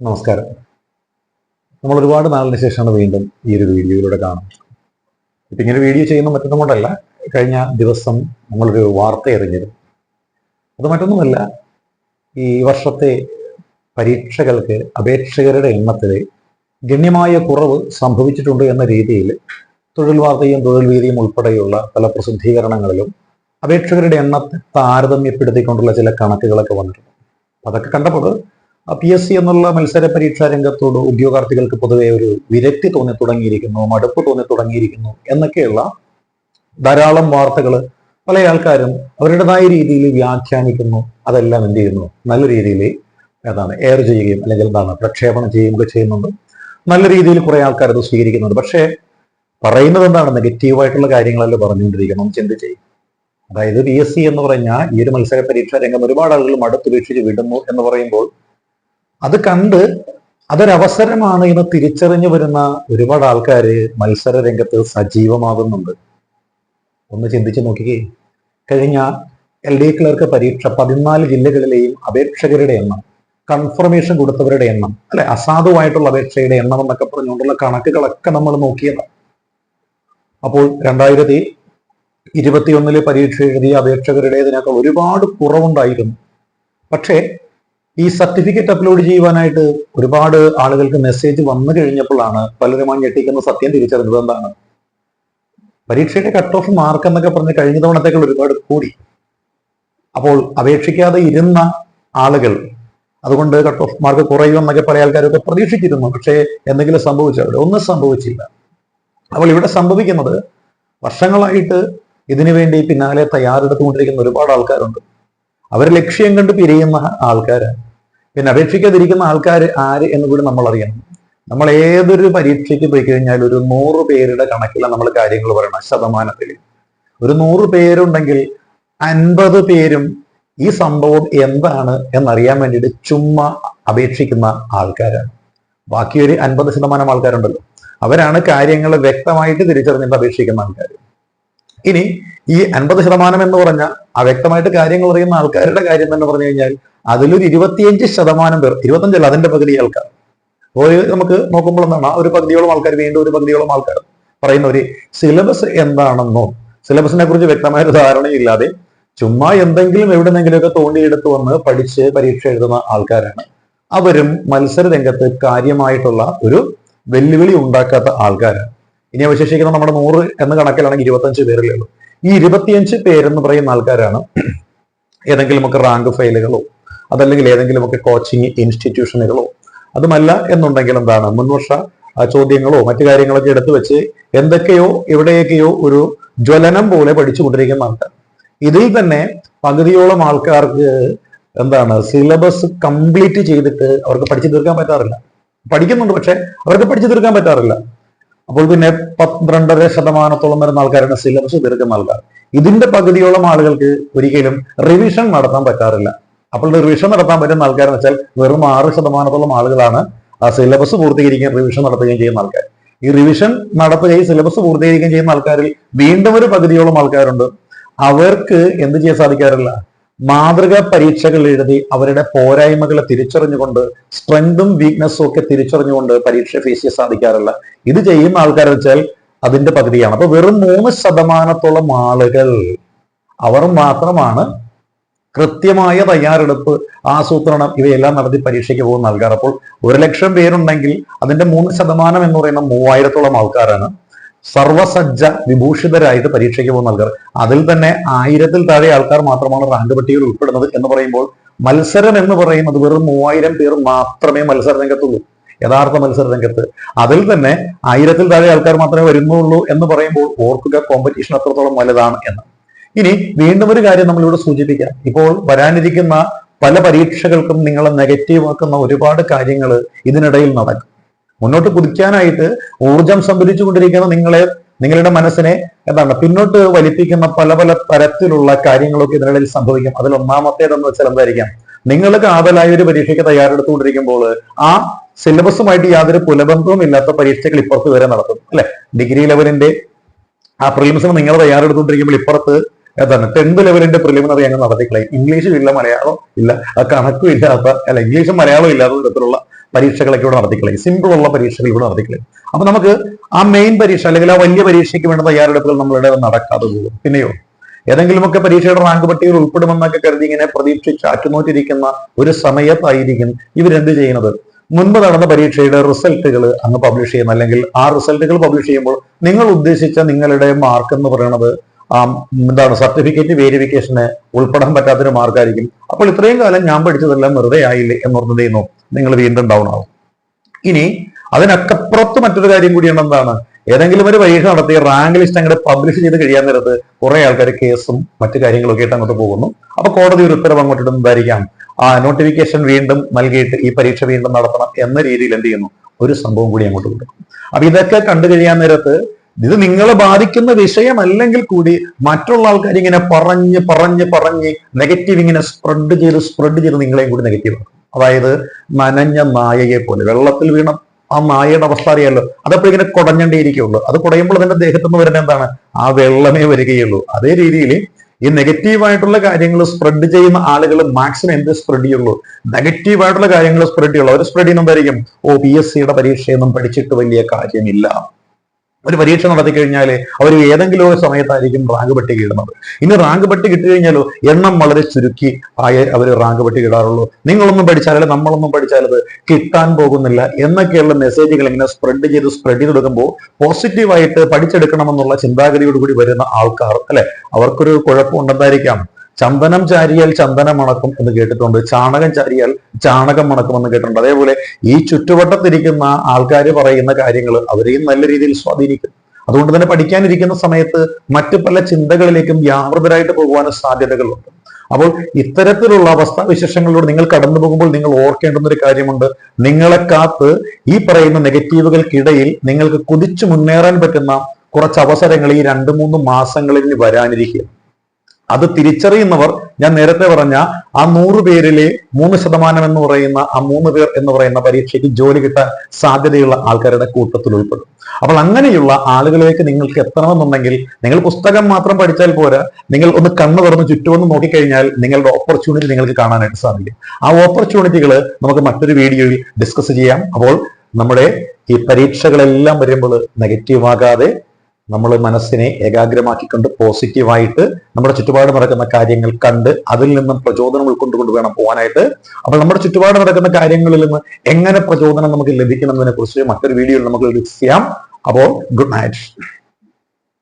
നമസ്കാരം. നമ്മൾ ഒരുപാട് നാളിന് ശേഷമാണ് വീണ്ടും ഈ ഒരു വീഡിയോയിലൂടെ കാണുന്നത്. ഇപ്പം ഇങ്ങനെ വീഡിയോ ചെയ്യുന്ന മറ്റൊന്നും കൊണ്ടല്ല കഴിഞ്ഞ ദിവസം നമ്മളൊരു വാർത്ത എറിഞ്ഞിരുന്നു. അത് മറ്റൊന്നുമല്ല ഈ വർഷത്തെ പരീക്ഷകൾക്ക് അപേക്ഷകരുടെ എണ്ണത്തിൽ ഗണ്യമായ കുറവ് സംഭവിച്ചിട്ടുണ്ട് എന്ന രീതിയിൽ തൊഴിൽ വാർത്തയും തൊഴിൽ വീതിയും ഉൾപ്പെടെയുള്ള പല പ്രസിദ്ധീകരണങ്ങളിലും അപേക്ഷകരുടെ എണ്ണത്തെ താരതമ്യപ്പെടുത്തിക്കൊണ്ടുള്ള ചില കണക്കുകളൊക്കെ വന്നിട്ടുണ്ട്. അതൊക്കെ കണ്ടപ്പോൾ പി എസ് സി എന്നുള്ള മത്സര പരീക്ഷാ രംഗത്തോട് ഉദ്യോഗാർത്ഥികൾക്ക് പൊതുവെ ഒരു വിരക്തി തോന്നി തുടങ്ങിയിരിക്കുന്നു മടുപ്പ് തോന്നി തുടങ്ങിയിരിക്കുന്നു എന്നൊക്കെയുള്ള ധാരാളം വാർത്തകൾ പല ആൾക്കാരും അവരുടേതായ രീതിയിൽ വ്യാഖ്യാനിക്കുന്നു അതെല്ലാം എന്ത് ചെയ്യുന്നു? നല്ല രീതിയിൽ ഏതാണ് എയർ ചെയ്യുകയും അല്ലെങ്കിൽ എന്താണ് പ്രക്ഷേപണം ചെയ്യുകയൊക്കെ ചെയ്യുന്നുണ്ട്. നല്ല രീതിയിൽ കുറെ ആൾക്കാർ അത് സ്വീകരിക്കുന്നുണ്ട്. പക്ഷേ പറയുന്നത് എന്താണ്? നെഗറ്റീവായിട്ടുള്ള കാര്യങ്ങളല്ലേ പറഞ്ഞുകൊണ്ടിരിക്കണം ചിന്ത ചെയ്യും അതായത് പി എസ് സി എന്ന് പറഞ്ഞാൽ ഈ ഒരു മത്സര പരീക്ഷാ രംഗം ഒരുപാട് ആളുകൾ മടുത്തുപേക്ഷിച്ച് വിടുന്നു എന്ന് പറയുമ്പോൾ അത് കണ്ട് അതൊരവസരമാണ് എന്ന് തിരിച്ചറിഞ്ഞു വരുന്ന ഒരുപാട് ആൾക്കാർ മത്സര രംഗത്ത് സജീവമാകുന്നുണ്ട്. ഒന്ന് ചിന്തിച്ചു നോക്കിക്കേ. കഴിഞ്ഞ എൽ ഡി ക്ലർക്ക് പരീക്ഷ പതിനാല് ജില്ലകളിലെയും അപേക്ഷകരുടെ എണ്ണം കൺഫർമേഷൻ കൊടുത്തവരുടെ എണ്ണം അല്ലെ അസാധുവായിട്ടുള്ള അപേക്ഷയുടെ എണ്ണം എന്നൊക്കെ പറഞ്ഞുകൊണ്ടുള്ള കണക്കുകളൊക്കെ നമ്മൾ നോക്കിയതാണ് അപ്പോൾ രണ്ടായിരത്തി ഇരുപത്തിയൊന്നിലെ പരീക്ഷ എഴുതിയ അപേക്ഷകരുടേതിനൊക്കെ ഒരുപാട് കുറവുണ്ടായിരുന്നു. പക്ഷേ ഈ സർട്ടിഫിക്കറ്റ് അപ്ലോഡ് ചെയ്യുവാനായിട്ട് ഒരുപാട് ആളുകൾക്ക് മെസ്സേജ് വന്നു കഴിഞ്ഞപ്പോഴാണ് പലരും ആ ഞെട്ടിക്കുന്ന സത്യം തിരിച്ചറിഞ്ഞത് എന്താണ്? പരീക്ഷയുടെ കട്ട് ഓഫ് മാർക്ക് എന്നൊക്കെ പറഞ്ഞ് കഴിഞ്ഞ തവണത്തേക്കുള്ള ഒരുപാട് കൂടി. അപ്പോൾ അപേക്ഷിക്കാതെ ഇരുന്ന ആളുകൾ അതുകൊണ്ട് കട്ട് ഓഫ് മാർക്ക് കുറയുമെന്നൊക്കെ പല ആൾക്കാരൊക്കെ പ്രതീക്ഷിച്ചിരുന്നു. പക്ഷേ എന്തെങ്കിലും സംഭവിച്ചോ അവിടെ ഒന്നും സംഭവിച്ചില്ല. അപ്പോൾ ഇവിടെ സംഭവിക്കുന്നത് വർഷങ്ങളായിട്ട് ഇതിനു വേണ്ടി പിന്നാലെ തയ്യാറെടുത്തുകൊണ്ടിരിക്കുന്ന ഒരുപാട് ആൾക്കാരുണ്ട്. അവർ ലക്ഷ്യം കണ്ട് പിരിയുന്ന ആൾക്കാരാണ്. പിന്നെ അപേക്ഷിക്കാതിരിക്കുന്ന ആൾക്കാർ ആര് എന്ന് കൂടി നമ്മൾ അറിയണം നമ്മൾ ഏതൊരു പരീക്ഷയ്ക്ക് പോയി കഴിഞ്ഞാൽ ഒരു നൂറ് പേരുടെ കണക്കിലാണ് നമ്മൾ കാര്യങ്ങൾ പറയണം ശതമാനത്തിൽ. ഒരു നൂറ് പേരുണ്ടെങ്കിൽ അൻപത് പേരും ഈ സംഭവം എന്താണ് എന്നറിയാൻ വേണ്ടിയിട്ട് ചുമ്മാ അപേക്ഷിക്കുന്ന ആൾക്കാരാണ്. ബാക്കി ഒരു അൻപത് ശതമാനം ആൾക്കാരുണ്ടല്ലോ. അവരാണ് കാര്യങ്ങൾ വ്യക്തമായിട്ട് തിരിച്ചറിഞ്ഞിട്ട് അപേക്ഷിക്കുന്ന ആൾക്കാർ ഇനി ഈ അൻപത് ശതമാനം എന്ന് പറഞ്ഞാൽ ആ വ്യക്തമായിട്ട് കാര്യങ്ങൾ അറിയുന്ന ആൾക്കാരുടെ കാര്യം തന്നെ പറഞ്ഞു കഴിഞ്ഞാൽ അതിലൊരു ഇരുപത്തിയഞ്ച് ശതമാനം പേർ ഇരുപത്തഞ്ചല്ല അതിന്റെ പകുതി ആൾക്കാർ. അപ്പോൾ നമുക്ക് നോക്കുമ്പോൾ എന്താണ്? ഒരു പകുതിയോളം ആൾക്കാർ വീണ്ടും ഒരു പകുതിയോളം ആൾക്കാർ പറയുന്ന ഒരു സിലബസ് എന്താണെന്നോ സിലബസിനെ കുറിച്ച് വ്യക്തമായ ഒരു ധാരണയില്ലാതെ ചുമ്മാ എന്തെങ്കിലും എവിടെ എവിടെന്നെങ്കിലുമൊക്കെ തോണ്ടിയെടുത്ത് വന്ന് പഠിച്ച് പരീക്ഷ എഴുതുന്ന ആൾക്കാരാണ്. അവരും മത്സര രംഗത്ത് കാര്യമായിട്ടുള്ള ഒരു വെല്ലുവിളി ഉണ്ടാക്കാത്ത ആൾക്കാരാണ്. ഇനി അവശേഷിക്കുന്ന നമ്മുടെ നൂറ് എന്ന കണക്കിലാണെങ്കിൽ ഇരുപത്തഞ്ച് പേരിലുള്ളൂ ഈ ഇരുപത്തിയഞ്ച് പേരെന്ന് പറയുന്ന ആൾക്കാരാണ് ഏതെങ്കിലുമൊക്കെ റാങ്ക് ഫയലുകളോ അതല്ലെങ്കിൽ ഏതെങ്കിലുമൊക്കെ കോച്ചിങ് ഇൻസ്റ്റിറ്റ്യൂഷനുകളോ അതുമല്ല എന്നുണ്ടെങ്കിൽ എന്താണ്? മുൻവർഷ ചോദ്യങ്ങളോ മറ്റു കാര്യങ്ങളൊക്കെ എടുത്തു വെച്ച് എന്തൊക്കെയോ എവിടെയൊക്കെയോ ഒരു ജ്വലനം പോലെ പഠിച്ചുകൊണ്ടിരിക്കുന്നുണ്ട്. ഇതിൽ തന്നെ പകുതിയോളം ആൾക്കാർക്ക് എന്താണ് സിലബസ് കംപ്ലീറ്റ് ചെയ്തിട്ട് അവർക്ക് പഠിച്ചു തീർക്കാൻ പറ്റാറില്ല. പഠിക്കുന്നുണ്ട് പക്ഷെ അവർക്ക് പഠിച്ചു തീർക്കാൻ പറ്റാറില്ല. അപ്പോൾ പിന്നെ പന്ത്രണ്ടര ശതമാനത്തോളം വരുന്ന ആൾക്കാരാണ് സിലബസ് തീർക്കുന്ന ആൾക്കാർ. ഇതിന്റെ പകുതിയോളം ആളുകൾക്ക് ഒരിക്കലും റിവിഷൻ നടത്താൻ പറ്റാറില്ല. അപ്പോൾ റിവിഷൻ നടത്താൻ പറ്റുന്ന ആൾക്കാരെന്ന് വെച്ചാൽ വെറും ആറ് ശതമാനത്തോളം ആളുകളാണ് ആ സിലബസ് പൂർത്തീകരിക്കുകയും റിവിഷൻ നടത്തുകയും ചെയ്യുന്ന ആൾക്കാർ. ഈ റിവിഷൻ നടത്തുകയും സിലബസ് പൂർത്തീകരിക്കുകയും ചെയ്യുന്ന ആൾക്കാരിൽ വീണ്ടും ഒരു പകുതിയോളം ആൾക്കാരുണ്ട്. അവർക്ക് എന്ത് ചെയ്യാൻ സാധിക്കാറില്ല? മാതൃകാ പരീക്ഷകൾ എഴുതി അവരുടെ പോരായ്മകളെ തിരിച്ചറിഞ്ഞുകൊണ്ട് സ്ട്രെങ്തും വീക്ക്നെസ്സും ഒക്കെ തിരിച്ചറിഞ്ഞുകൊണ്ട് പരീക്ഷ ഫേസ് ചെയ്യാൻ സാധിക്കാറില്ല. ഇത് ചെയ്യുന്ന ആൾക്കാർ വെച്ചാൽ അതിന്റെ പകുതിയാണ്. അപ്പൊ വെറും മൂന്ന് ശതമാനത്തോളം ആളുകൾ അവർ മാത്രമാണ് കൃത്യമായ തയ്യാറെടുപ്പ് ആസൂത്രണം ഇവയെല്ലാം നടത്തി പരീക്ഷയ്ക്ക് പോകുന്ന ആൾക്കാർ. അപ്പോൾ ഒരു ലക്ഷം പേരുണ്ടെങ്കിൽ അതിന്റെ മൂന്ന് ശതമാനം എന്ന് പറയുന്ന മൂവായിരത്തോളം ആൾക്കാരാണ് സർവസജ്ജ വിഭൂഷിതരായിട്ട് പരീക്ഷയ്ക്ക് പോകുന്ന ആൾക്കാർ. അതിൽ തന്നെ ആയിരത്തിൽ താഴെ ആൾക്കാർ മാത്രമാണ് റാങ്ക് പട്ടികയിൽ ഉൾപ്പെടുന്നത് എന്ന് പറയുമ്പോൾ മത്സരം എന്ന് പറയുന്നത് വെറും മൂവായിരം പേർ മാത്രമേ മത്സര രംഗത്തുള്ളൂ. യഥാർത്ഥ മത്സര രംഗത്ത്. അതിൽ തന്നെ ആയിരത്തിൽ താഴെ ആൾക്കാർ മാത്രമേ വരുന്നുള്ളൂ എന്ന് പറയുമ്പോൾ ഓർക്കുക കോമ്പറ്റീഷൻ അത്രത്തോളം വലുതാണ് എന്ന്. ഇനി വീണ്ടും ഒരു കാര്യം നമ്മളിവിടെ സൂചിപ്പിക്കാം. ഇപ്പോൾ വരാനിരിക്കുന്ന പല പരീക്ഷകൾക്കും നിങ്ങളെ നെഗറ്റീവ് ആക്കുന്ന ഒരുപാട് കാര്യങ്ങൾ ഇതിനിടയിൽ നടക്കും. മുന്നോട്ട് കുതിക്കാനായിട്ട് ഊർജം സംഭരിച്ചുകൊണ്ടിരിക്കുന്ന നിങ്ങളെ നിങ്ങളുടെ മനസ്സിനെ എന്താണ് പിന്നോട്ട് വലിപ്പിക്കുന്ന പല പല തരത്തിലുള്ള കാര്യങ്ങളൊക്കെ ഇതിനിടയിൽ സംഭവിക്കും. അതിൽ ഒന്നാമത്തേതെന്ന് വെച്ചാൽ എന്തായിരിക്കാം? നിങ്ങൾ കാതലായ ഒരു പരീക്ഷയ്ക്ക് തയ്യാറെടുത്തുകൊണ്ടിരിക്കുമ്പോൾ ആ സിലബസുമായിട്ട് യാതൊരു പുലബന്ധവും ഇല്ലാത്ത പരീക്ഷകൾ ഇപ്പുറത്ത് വരെ നടത്തും. അല്ലെ? ഡിഗ്രി ലെവലിന്റെ ആ പ്രിലിംസിന് നിങ്ങൾ തയ്യാറെടുത്തുകൊണ്ടിരിക്കുമ്പോൾ ഇപ്പുറത്ത് എന്താണ് ടെൻത്ത് ലെവലിന്റെ പ്രിലിമിനറി അങ്ങ് നടത്തിക്കളയും. ഇംഗ്ലീഷും ഇല്ല മലയാളം ഇല്ല കണക്കും ഇല്ലാത്ത അല്ല ഇംഗ്ലീഷും മലയാളവും ഇല്ലാത്ത തരത്തിലുള്ള പരീക്ഷകളൊക്കെ ഇവിടെ നടത്തിക്കളയും. സിമ്പിൾ ഉള്ള പരീക്ഷകൾ ഇവിടെ നടത്തിക്കളയും. അപ്പൊ നമുക്ക് ആ മെയിൻ പരീക്ഷ അല്ലെങ്കിൽ ആ വലിയ പരീക്ഷയ്ക്ക് വേണ്ട തയ്യാറെടുപ്പുകൾ നമ്മളുടെ നടക്കാതെ പോകും. പിന്നെയോ? ഏതെങ്കിലുമൊക്കെ പരീക്ഷയുടെ റാങ്ക് പട്ടികയിൽ ഉൾപ്പെടുമെന്നൊക്കെ കരുതി ഇങ്ങനെ പ്രതീക്ഷിച്ച് അറ്റുനോറ്റിരിക്കുന്ന ഒരു സമയത്തായിരിക്കും ഇവരെന്ത് ചെയ്യുന്നത്? മുൻപ് നടന്ന പരീക്ഷയുടെ റിസൾട്ടുകൾ അങ്ങ് പബ്ലിഷ് ചെയ്യുന്ന അല്ലെങ്കിൽ ആ റിസൾട്ടുകൾ പബ്ലിഷ് ചെയ്യുമ്പോൾ നിങ്ങൾ ഉദ്ദേശിച്ച നിങ്ങളുടെ മാർക്ക് എന്ന് പറയുന്നത് എന്താണ് സർട്ടിഫിക്കറ്റ് വേരിഫിക്കേഷന് ഉൾപ്പെടാൻ പറ്റാത്തൊരു മാർക്കായിരിക്കും അപ്പോൾ ഇത്രയും കാലം ഞാൻ പഠിച്ചതെല്ലാം വെറുതെ ആയില്ലേ എന്ന് എന്നോർത്ത് ചെയ്യുന്നു? നിങ്ങൾ വീണ്ടും ഡൗൺ ആവും. ഇനി അതിനക്കപ്പുറത്ത് മറ്റൊരു കാര്യം കൂടിയാണ് എന്താണ്? ഏതെങ്കിലും ഒരു പരീക്ഷ നടത്തി റാങ്ക് ലിസ്റ്റ് അങ്ങോട്ട് പബ്ലിഷ് ചെയ്ത് കഴിയാൻ നേരത്ത് കുറെ ആൾക്കാർ കേസും മറ്റു കാര്യങ്ങളൊക്കെ ആയിട്ട് അങ്ങോട്ട് പോകുന്നു. അപ്പൊ കോടതി ഒരു ഉത്തരവ് അങ്ങോട്ട് ഇടുന്നതായിരിക്കാം. ആ നോട്ടിഫിക്കേഷൻ വീണ്ടും നൽകിയിട്ട് ഈ പരീക്ഷ വീണ്ടും നടത്തണം എന്ന രീതിയിൽ എന്ത് ചെയ്യുന്നു? ഒരു സംഭവം കൂടി അങ്ങോട്ട് കൊടുക്കും. അപ്പൊ ഇതൊക്കെ കണ്ടു കഴിയാൻ നേരത്ത് ഇത് നിങ്ങളെ ബാധിക്കുന്ന വിഷയമല്ലെങ്കിൽ കൂടി മറ്റുള്ള ആൾക്കാർ ഇങ്ങനെ പറഞ്ഞ് പറഞ്ഞ് പറഞ്ഞ് നെഗറ്റീവ് ഇങ്ങനെ സ്പ്രെഡ് ചെയ്ത് സ്പ്രെഡ് ചെയ്ത് നിങ്ങളെയും കൂടി നെഗറ്റീവ് അതായത് നനഞ്ഞ നായയെ പോലെ. വെള്ളത്തിൽ വീണ ആ നായയുടെ അവസ്ഥ അറിയാലോ? അതപ്പോൾ ഇങ്ങനെ കുടഞ്ഞേണ്ടിയിരിക്കുള്ളൂ അത് കുടയുമ്പോൾ അതിന്റെ ദേഹത്തു നിന്ന് വരുന്ന എന്താണ്? ആ വെള്ളമേ വരികയുള്ളൂ. അതേ രീതിയിൽ ഈ നെഗറ്റീവായിട്ടുള്ള കാര്യങ്ങൾ സ്പ്രെഡ് ചെയ്യുന്ന ആളുകൾ മാക്സിമം എന്ത് സ്പ്രെഡ് ചെയ്യുള്ളൂ? നെഗറ്റീവായിട്ടുള്ള കാര്യങ്ങൾ സ്പ്രെഡ് ചെയ്യുള്ളൂ. അവർ സ്പ്രെഡ് ചെയ്യുന്നതായിരിക്കും ഓ പി എസ് സിയുടെ പരീക്ഷയൊന്നും പഠിച്ചിട്ട് വലിയ കാര്യമില്ല. ഒരു പരീക്ഷ നടത്തി കഴിഞ്ഞാൽ അവർ ഏതെങ്കിലും ഒരു സമയത്തായിരിക്കും റാങ്ക് പട്ടിക ഇടുന്നത്. ഇനി റാങ്ക് പട്ടിക ഇട്ട് കഴിഞ്ഞാലോ എണ്ണം വളരെ ചുരുക്കി ആയേ അവർ റാങ്ക് പട്ടിക ഇടാറുള്ളൂ. നിങ്ങളൊന്നും പഠിച്ചാലേ നമ്മളൊന്നും പഠിച്ചാലത് കിട്ടാൻ പോകുന്നില്ല എന്നൊക്കെയുള്ള മെസ്സേജുകൾ ഇങ്ങനെ സ്പ്രെഡ് ചെയ്ത് സ്പ്രെഡ് ചെയ്ത് കൊടുക്കുമ്പോൾ പോസിറ്റീവായിട്ട് പഠിച്ചെടുക്കണമെന്നുള്ള ചിന്താഗതിയോടുകൂടി വരുന്ന ആൾക്കാർ അല്ലെ അവർക്കൊരു കുഴപ്പമുണ്ടെന്നായിരിക്കാം ചന്ദനം ചാരിയാൽ ചന്ദനം മണക്കും എന്ന് കേട്ടിട്ടുണ്ട്. ചാണകം ചാരിയാൽ ചാണകം മണക്കും എന്ന് കേട്ടിട്ടുണ്ട്. അതേപോലെ ഈ ചുറ്റുവട്ടത്തിരിക്കുന്ന ആൾക്കാർ പറയുന്ന കാര്യങ്ങൾ അവരെയും നല്ല രീതിയിൽ സ്വാധീനിക്കും. അതുകൊണ്ട് തന്നെ പഠിക്കാനിരിക്കുന്ന സമയത്ത് മറ്റു പല ചിന്തകളിലേക്കും വ്യാപൃതരായിട്ട് പോകുവാനും സാധ്യതകളുണ്ട്. അപ്പോൾ ഇത്തരത്തിലുള്ള അവസ്ഥാവിശേഷങ്ങളിലൂടെ നിങ്ങൾ കടന്നു പോകുമ്പോൾ നിങ്ങൾ ഓർക്കേണ്ടുന്ന ഒരു കാര്യമുണ്ട്. നിങ്ങളെ കാത്ത് ഈ പറയുന്ന നെഗറ്റീവുകൾക്കിടയിൽ നിങ്ങൾക്ക് കുതിച്ചു മുന്നേറാൻ പറ്റുന്ന കുറച്ച് അവസരങ്ങൾ ഈ രണ്ട് മൂന്ന് മാസങ്ങളിൽ വരാനിരിക്കുക അത് തിരിച്ചറിയുന്നവർ ഞാൻ നേരത്തെ പറഞ്ഞ ആ നൂറ് പേരിലെ മൂന്ന് ശതമാനം എന്ന് പറയുന്ന ആ മൂന്ന് പേർ എന്ന് പറയുന്ന പരീക്ഷയ്ക്ക് ജോലി കിട്ടാൻ സാധ്യതയുള്ള ആൾക്കാരുടെ കൂട്ടത്തിൽ ഉൾപ്പെടും. അപ്പോൾ അങ്ങനെയുള്ള ആളുകളിലേക്ക് നിങ്ങൾക്ക് എത്തണമെന്നുണ്ടെങ്കിൽ നിങ്ങൾ പുസ്തകം മാത്രം പഠിച്ചാൽ പോരാ. നിങ്ങൾ ഒന്ന് കണ്ണു തുറന്ന് ചുറ്റുമൊന്ന് നോക്കിക്കഴിഞ്ഞാൽ നിങ്ങളുടെ ഓപ്പർച്യൂണിറ്റി നിങ്ങൾക്ക് കാണാനായിട്ട് സാധിക്കും. ആ ഓപ്പർച്യൂണിറ്റികൾ നമുക്ക് മറ്റൊരു വീഡിയോയിൽ ഡിസ്കസ് ചെയ്യാം. അപ്പോൾ നമ്മുടെ ഈ പരീക്ഷകളെല്ലാം വരുമ്പോൾ നെഗറ്റീവ് ആകാതെ നമ്മൾ മനസ്സിനെ ഏകാഗ്രമാക്കിക്കൊണ്ട് പോസിറ്റീവായിട്ട് നമ്മുടെ ചുറ്റുപാട് നടക്കുന്ന കാര്യങ്ങൾ കണ്ട് അതിൽ നിന്നും പ്രചോദനം ഉൾക്കൊണ്ടുകൊണ്ട് വേണം പോകാനായിട്ട് അപ്പോൾ നമ്മുടെ ചുറ്റുപാട് നടക്കുന്ന കാര്യങ്ങളിൽ നിന്ന് എങ്ങനെ പ്രചോദനം നമുക്ക് ലഭിക്കണം എന്നതിനെ കുറിച്ച് മറ്റൊരു വീഡിയോയിൽ നമുക്ക് ഡിസ്കസ് ചെയ്യാം. അപ്പോൾ ഗുഡ് നൈറ്റ്.